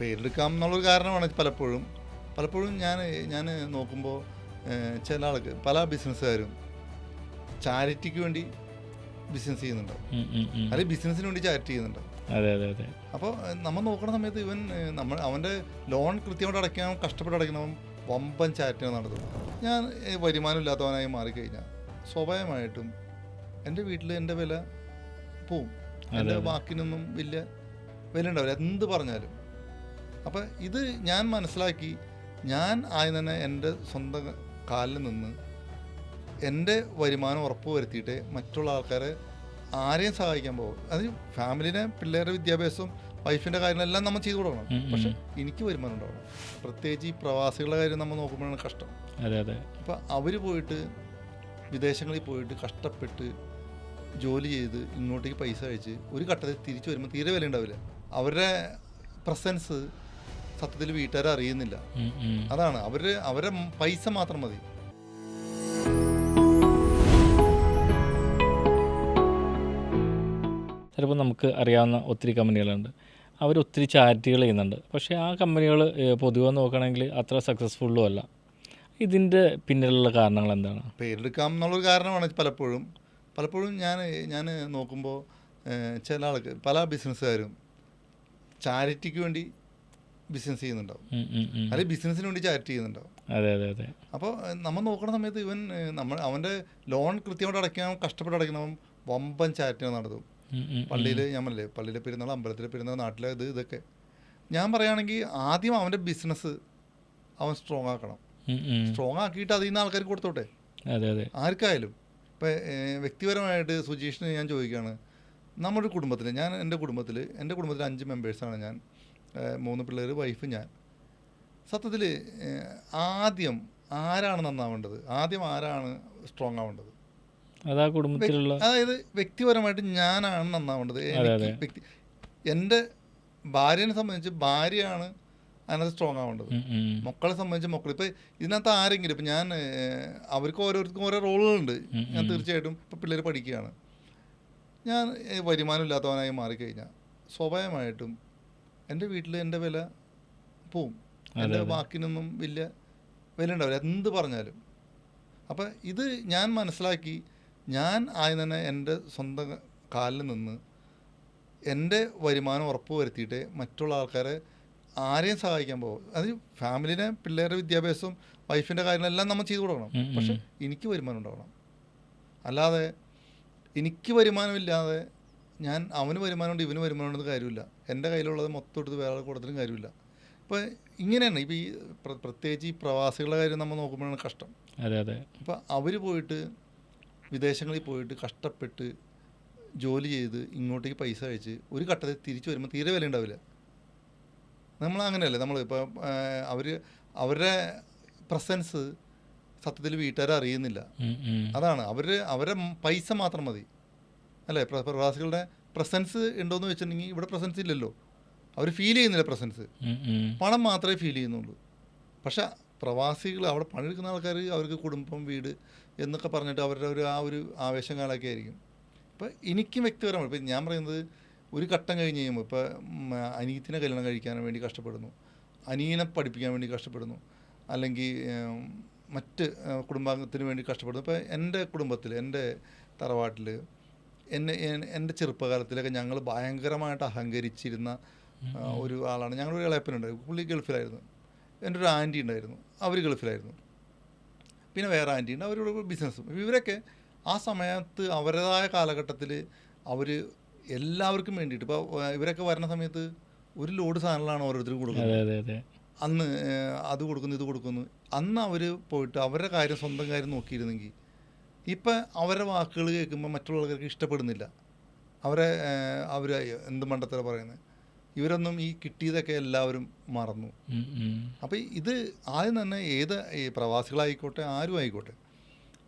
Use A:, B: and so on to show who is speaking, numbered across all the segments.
A: പേരെടുക്കാം എന്നുള്ളൊരു കാരണമാണ് പലപ്പോഴും. പലപ്പോഴും ഞാൻ ഞാൻ നോക്കുമ്പോൾ ചില ആൾക്ക് പല ബിസിനസ്സുകാരും ചാരിറ്റിക്ക് വേണ്ടി ബിസിനസ് ചെയ്യുന്നുണ്ടാവും. അല്ലെങ്കിൽ ബിസിനസ്സിന് വേണ്ടി ചാരിറ്റി ചെയ്യുന്നുണ്ടാവും
B: അതെ അതെ അതെ.
A: അപ്പോൾ നമ്മൾ നോക്കുന്ന സമയത്ത് ഇവൻ നമ്മൾ അവന്റെ ലോൺ കൃത്യമായിട്ട് അടയ്ക്കാൻ കഷ്ടപ്പെട്ട് അടയ്ക്കണം വമ്പൻ ചാരിറ്റിയാണ് നടത്തുന്നത്. ഞാൻ വരുമാനം ഇല്ലാത്തവനായി മാറിക്കഴിഞ്ഞാൽ സ്വാഭാവികമായിട്ടും എന്റെ വീട്ടിൽ എന്റെ വില പോവും.
B: എന്റെ.
A: വാക്കിനൊന്നും വലിയ വില ഉണ്ടാവില്ല എന്ത് പറഞ്ഞാലും. അപ്പം ഇത് ഞാൻ മനസ്സിലാക്കി ഞാൻ ആദ്യം തന്നെ എന്റെ സ്വന്തം കാലിൽ നിന്ന് എന്റെ വരുമാനം ഉറപ്പ് വരുത്തിയിട്ട് മറ്റുള്ള ആൾക്കാരെ ആരെയും സഹായിക്കാൻ പോകും. അത് ഫാമിലിനെ പിള്ളേരുടെ വിദ്യാഭ്യാസവും വൈഫിന്റെ കാര്യങ്ങളെല്ലാം നമ്മൾ ചെയ്തു കൊടുക്കണം. പക്ഷെ എനിക്ക് വരുമാനം ഉണ്ടാവണം. പ്രത്യേകിച്ച് ഈ പ്രവാസികളുടെ കാര്യം നമ്മൾ നോക്കുമ്പോഴാണ് കഷ്ടം.
B: അതെ അതെ.
A: അപ്പം അവർ പോയിട്ട് വിദേശങ്ങളിൽ പോയിട്ട് കഷ്ടപ്പെട്ട് ജോലി ചെയ്ത് ഇങ്ങോട്ടേക്ക് പൈസ അയച്ച് ഒരു ഘട്ടത്തിൽ തിരിച്ചു വരുമ്പോൾ തീരെ വില ഉണ്ടാവില്ല. അവരുടെ പ്രസൻസ് സത്യത്തിൽ വീട്ടുകാർ അറിയുന്നില്ല. അതാണ്. അവർ അവരെ പൈസ മാത്രം മതി.
B: ചിലപ്പോൾ നമുക്ക് അറിയാവുന്ന ഒത്തിരി കമ്പനികളുണ്ട്. അവർ ഒത്തിരി ചാരിറ്റികൾ ചെയ്യുന്നുണ്ട്. പക്ഷേ ആ കമ്പനികൾ പൊതുവെ നോക്കുകയാണെങ്കിൽ അത്ര സക്സസ്ഫുള്ളും അല്ല. ഇതിന്റെ പിന്നിലുള്ള കാരണങ്ങൾ എന്താണ്?
A: പേരെടുക്കാം എന്നുള്ളൊരു കാരണമാണ് പലപ്പോഴും. പലപ്പോഴും ഞാൻ ഞാൻ നോക്കുമ്പോൾ ചില ആൾക്ക് പല ബിസിനസ്സുകാരും ചാരിറ്റിക്ക് വേണ്ടി ബിസിനസ് ചെയ്യുന്നുണ്ടാവും. അല്ലെങ്കിൽ ബിസിനസ്സിന് വേണ്ടി ചാരിറ്റി ചെയ്യുന്നുണ്ടാവും.
B: അതെ അതെ അതെ.
A: അപ്പോൾ നമ്മൾ നോക്കുന്ന സമയത്ത് ഇവൻ നമ്മൾ അവന്റെ ലോൺ കൃത്യമായിട്ട് അടയ്ക്കാൻ കഷ്ടപ്പെട്ട് അടയ്ക്കുന്നവൻ വമ്പൻ ചാരിറ്റി നടത്തും. പള്ളിയിൽ ഞാൻ പറഞ്ഞില്ലേ പള്ളിയിലെ പെരുന്നാൾ അമ്പലത്തിലെ പെരുന്നാൾ നാട്ടിലെ ഇത് ഇതൊക്കെ. ഞാൻ പറയുകയാണെങ്കിൽ ആദ്യം അവന്റെ ബിസിനസ് അവൻ സ്ട്രോങ് ആക്കണം. സ്ട്രോങ് ആക്കിയിട്ട് അതിൽ നിന്ന് ആൾക്കാർക്ക് കൊടുത്തോട്ടെ?
B: അതെ അതെ.
A: ആർക്കായാലും. ഇപ്പം വ്യക്തിപരമായിട്ട് സുജീഷിന് ഞാൻ ചോദിക്കുകയാണ്. നമ്മുടെ കുടുംബത്തിൽ ഞാൻ എന്റെ കുടുംബത്തിൽ എന്റെ കുടുംബത്തിൽ അഞ്ച് മെമ്പേഴ്സാണ് ഞാൻ. മൂന്ന് പിള്ളേർ വൈഫ് ഞാൻ. സത്യത്തിൽ ആദ്യം ആരാണ് നന്നാവേണ്ടത്? ആദ്യം ആരാണ് സ്ട്രോങ് ആവേണ്ടത്?
B: അതാ കുടുംബത്തിലുള്ള
A: അതായത് വ്യക്തിപരമായിട്ട് ഞാനാണ് നന്നാവേണ്ടത്. വ്യക്തി എന്റെ ഭാര്യനെ സംബന്ധിച്ച് ഭാര്യയാണ് അതിനകത്ത് സ്ട്രോങ് ആവേണ്ടത്. മക്കളെ സംബന്ധിച്ച് മക്കൾ ഇപ്പം ഇതിനകത്ത് ആരെങ്കിലും ഇപ്പം ഞാൻ അവർക്ക് ഓരോരുത്തർക്കും ഓരോ റോളുകളുണ്ട് ഞാൻ. തീർച്ചയായിട്ടും ഇപ്പം പിള്ളേർ പഠിക്കുകയാണ്. ഞാൻ വരുമാനം ഇല്ലാത്തവനായി മാറിക്കഴിഞ്ഞാൽ സ്വാഭാവികമായിട്ടും എന്റെ വീട്ടിൽ എന്റെ വില പോവും. എന്റെ വാക്കിനൊന്നും വലിയ വില ഉണ്ടാവില്ല എന്ത് പറഞ്ഞാലും. അപ്പം ഇത് ഞാൻ മനസ്സിലാക്കി ഞാൻ ആദ്യം തന്നെ എന്റെ സ്വന്തം കാലിൽ നിന്ന് എന്റെ വരുമാനം ഉറപ്പ് വരുത്തിയിട്ട് മറ്റുള്ള ആൾക്കാരെ ആരെയും സഹായിക്കാൻ പോകും അത് ഫാമിലിനെ പിള്ളേരുടെ വിദ്യാഭ്യാസവും വൈഫിന്റെ കാര്യങ്ങളെല്ലാം നമ്മൾ ചെയ്തു കൊടുക്കണം. പക്ഷെ എനിക്ക് വരുമാനം ഉണ്ടാവണം. അല്ലാതെ എനിക്ക് വരുമാനമില്ലാതെ ഞാൻ അവന് വരുമാനമുണ്ട് ഇവന് വരുമാനമുണ്ടെന്ന് കാര്യമില്ല. എന്റെ കയ്യിലുള്ളത് മൊത്തം എടുത്ത് വേറെ കൊടുത്തിട്ടും കാര്യമില്ല. ഇപ്പോൾ ഇങ്ങനെയാണ്. ഇപ്പോൾ ഈ പ്ര- പ്രത്യേകിച്ച് ഈ പ്രവാസികളുടെ കാര്യം നമ്മൾ നോക്കുമ്പോഴാണ് കഷ്ടം.
B: അതെ അതെ.
A: അപ്പോൾ അവർ പോയിട്ട് വിദേശങ്ങളിൽ പോയിട്ട് കഷ്ടപ്പെട്ട് ജോലി ചെയ്ത് ഇങ്ങോട്ടേക്ക് പൈസ അയച്ച് ഒരു ഘട്ടത്തിൽ തിരിച്ചു വരുമ്പോൾ തീരെ വില ഉണ്ടാവില്ല. നമ്മൾ അങ്ങനെയല്ലേ? നമ്മൾ ഇപ്പോൾ അവർ അവരുടെ പ്രസൻസ് സത്യത്തിൽ വീട്ടുകാർ അറിയുന്നില്ല. അതാണ്. അവർ അവരെ പൈസ മാത്രം മതി. അല്ലേ? പ്രവാസികളുടെ പ്രസൻസ് ഉണ്ടോയെന്ന് വെച്ചിട്ടുണ്ടെങ്കിൽ ഇവിടെ പ്രസൻസ് ഇല്ലല്ലോ. അവർ ഫീൽ ചെയ്യുന്നില്ല പ്രസൻസ്. പണം മാത്രമേ ഫീൽ ചെയ്യുന്നുള്ളൂ. പക്ഷെ പ്രവാസികൾ അവിടെ പണിയെടുക്കുന്ന ആൾക്കാർ അവർക്ക് കുടുംബം വീട് എന്നൊക്കെ പറഞ്ഞിട്ട് അവരുടെ ഒരു ആ ഒരു ആവേശം കാലൊക്കെ ആയിരിക്കും. ഇപ്പം എനിക്കും വ്യക്തിപരമാണ്. ഇപ്പം ഞാൻ പറയുന്നത് ഒരു ഘട്ടം കഴിഞ്ഞ് കഴിയുമ്പോൾ ഇപ്പോൾ അനിയത്തിനെ കല്യാണം കഴിക്കാൻ വേണ്ടി കഷ്ടപ്പെടുന്നു. അനിയനെ പഠിപ്പിക്കാൻ വേണ്ടി കഷ്ടപ്പെടുന്നു. അല്ലെങ്കിൽ മറ്റ് കുടുംബാംഗത്തിന് വേണ്ടി കഷ്ടപ്പെടുന്നു. ഇപ്പോൾ എന്റെ കുടുംബത്തിൽ എന്റെ തറവാട്ടിൽ എന്നെ എൻ- എന്റെ ചെറുപ്പകാലത്തിലൊക്കെ ഞങ്ങൾ ഭയങ്കരമായിട്ട് അഹങ്കരിച്ചിരുന്ന ഒരു ആളാണ് ഞങ്ങളൊരു ഇളയപ്പനുണ്ട്. പുള്ളി ഗൾഫിലായിരുന്നു. എന്റെ ഒരു ആന്റി ഉണ്ടായിരുന്നു. അവർ ഗൾഫിലായിരുന്നു. പിന്നെ വേറെ ആന്റി ഉണ്ട്. അവരുടെ ബിസിനസ്സും. ഇവരൊക്കെ ആ സമയത്ത് അവരുടേതായ കാലഘട്ടത്തിൽ അവർ എല്ലാവർക്കും വേണ്ടിയിട്ട് ഇപ്പോൾ ഇവരൊക്കെ വരുന്ന സമയത്ത് ഒരു ലോഡ് സാധനങ്ങളാണ് ഓരോരുത്തർക്കും കൊടുക്കുന്നത്. അന്ന് അത് കൊടുക്കുന്നു ഇത് കൊടുക്കുന്നു. അന്ന് അവർ പോയിട്ട് അവരുടെ കാര്യം സ്വന്തം കാര്യം നോക്കിയിരുന്നെങ്കിൽ ഇപ്പം അവരുടെ വാക്കുകൾ കേൾക്കുമ്പോൾ മറ്റുള്ള ആൾക്കാർക്ക് ഇഷ്ടപ്പെടുന്നില്ല. അവരെ അവർ എന്ത് മണ്ടത്തര പറയുന്നത് ഇവരൊന്നും ഈ കിട്ടിയതൊക്കെ എല്ലാവരും മറന്നു. അപ്പോൾ ഇത് ആദ്യം തന്നെ ഏത് ഈ പ്രവാസികളായിക്കോട്ടെ ആരും ആയിക്കോട്ടെ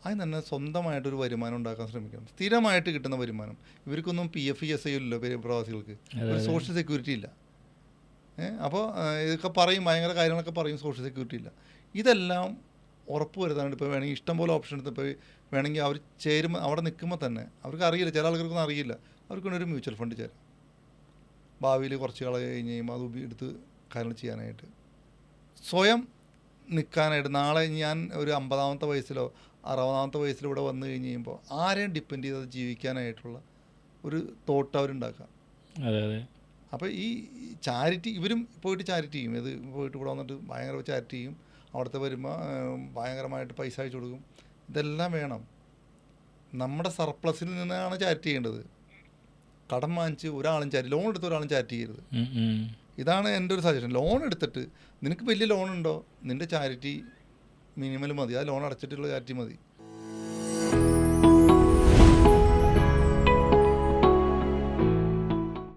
A: ആദ്യം തന്നെ സ്വന്തമായിട്ടൊരു വരുമാനം ഉണ്ടാക്കാൻ ശ്രമിക്കണം. സ്ഥിരമായിട്ട് കിട്ടുന്ന വരുമാനം. ഇവർക്കൊന്നും P F E S I ഇല്ലല്ലോ പ്രവാസികൾക്ക്. ഒരു സോഷ്യൽ സെക്യൂരിറ്റി ഇല്ല. അപ്പോൾ ഇതൊക്കെ പറയും ഭയങ്കര കാര്യങ്ങളൊക്കെ പറയും സോഷ്യൽ സെക്യൂരിറ്റി ഇല്ല. ഇതെല്ലാം ഉറപ്പ് വരുത്താനായിട്ട് ഇപ്പോൾ വേണമെങ്കിൽ ഇഷ്ടംപോലെ ഓപ്ഷൻ എടുത്ത് ഇപ്പോൾ വേണമെങ്കിൽ അവർ ചേരുമ്പോൾ അവിടെ നിൽക്കുമ്പോൾ തന്നെ അവർക്ക് അറിയില്ല ചില ആൾക്കാർക്കൊന്നും അറിയില്ല. അവർക്ക് വേണ്ടി ഒരു മ്യൂച്വൽ ഫണ്ട് ചേരാം. ഭാവിയിൽ കുറച്ച് കാലം കഴിഞ്ഞ് കഴിയുമ്പോൾ അത് എടുത്ത് കാര്യങ്ങൾ ചെയ്യാനായിട്ട്. സ്വയം നിൽക്കാനായിട്ട് നാളെ ഞാൻ ഒരു അമ്പതാമത്തെ വയസ്സിലോ അറുപതാമത്തെ വയസ്സിലോ ഇവിടെ വന്നു കഴിഞ്ഞ് കഴിയുമ്പോൾ ആരെയും ഡിപ്പെൻഡ് ചെയ്ത് ജീവിക്കാനായിട്ടുള്ള ഒരു തോട്ട് അവരുണ്ടാക്കാം
B: അതെ അതെ.
A: അപ്പോൾ ഈ ചാരിറ്റി ഇവരും പോയിട്ട് ചാരിറ്റി ചെയ്യും. ഇത് പോയിട്ട് ഇവിടെ വന്നിട്ട് ഭയങ്കര ചാരിറ്റി ചെയ്യും. അവിടുത്തെ വരുമ്പോൾ ഭയങ്കരമായിട്ട് പൈസ അയച്ചു കൊടുക്കും. ഇതെല്ലാം വേണം. നമ്മുടെ സർപ്ലസിൽ നിന്നാണ് ചാറ്റ് ചെയ്യേണ്ടത്. കടം വാങ്ങിച്ച് ഒരാളും ചാറ്റ് ലോൺ എടുത്ത് ഒരാളും ചാറ്റ് ചെയ്യരുത്. ഇതാണ് എന്റെ ഒരു സജഷൻ ലോൺ എടുത്തിട്ട് നിനക്ക് വലിയ ലോൺ ഉണ്ടോ നിന്റെ ചാരിറ്റി മിനിമൽ മതി. ആ ലോൺ അടച്ചിട്ടുള്ള ചാരിറ്റി മതി.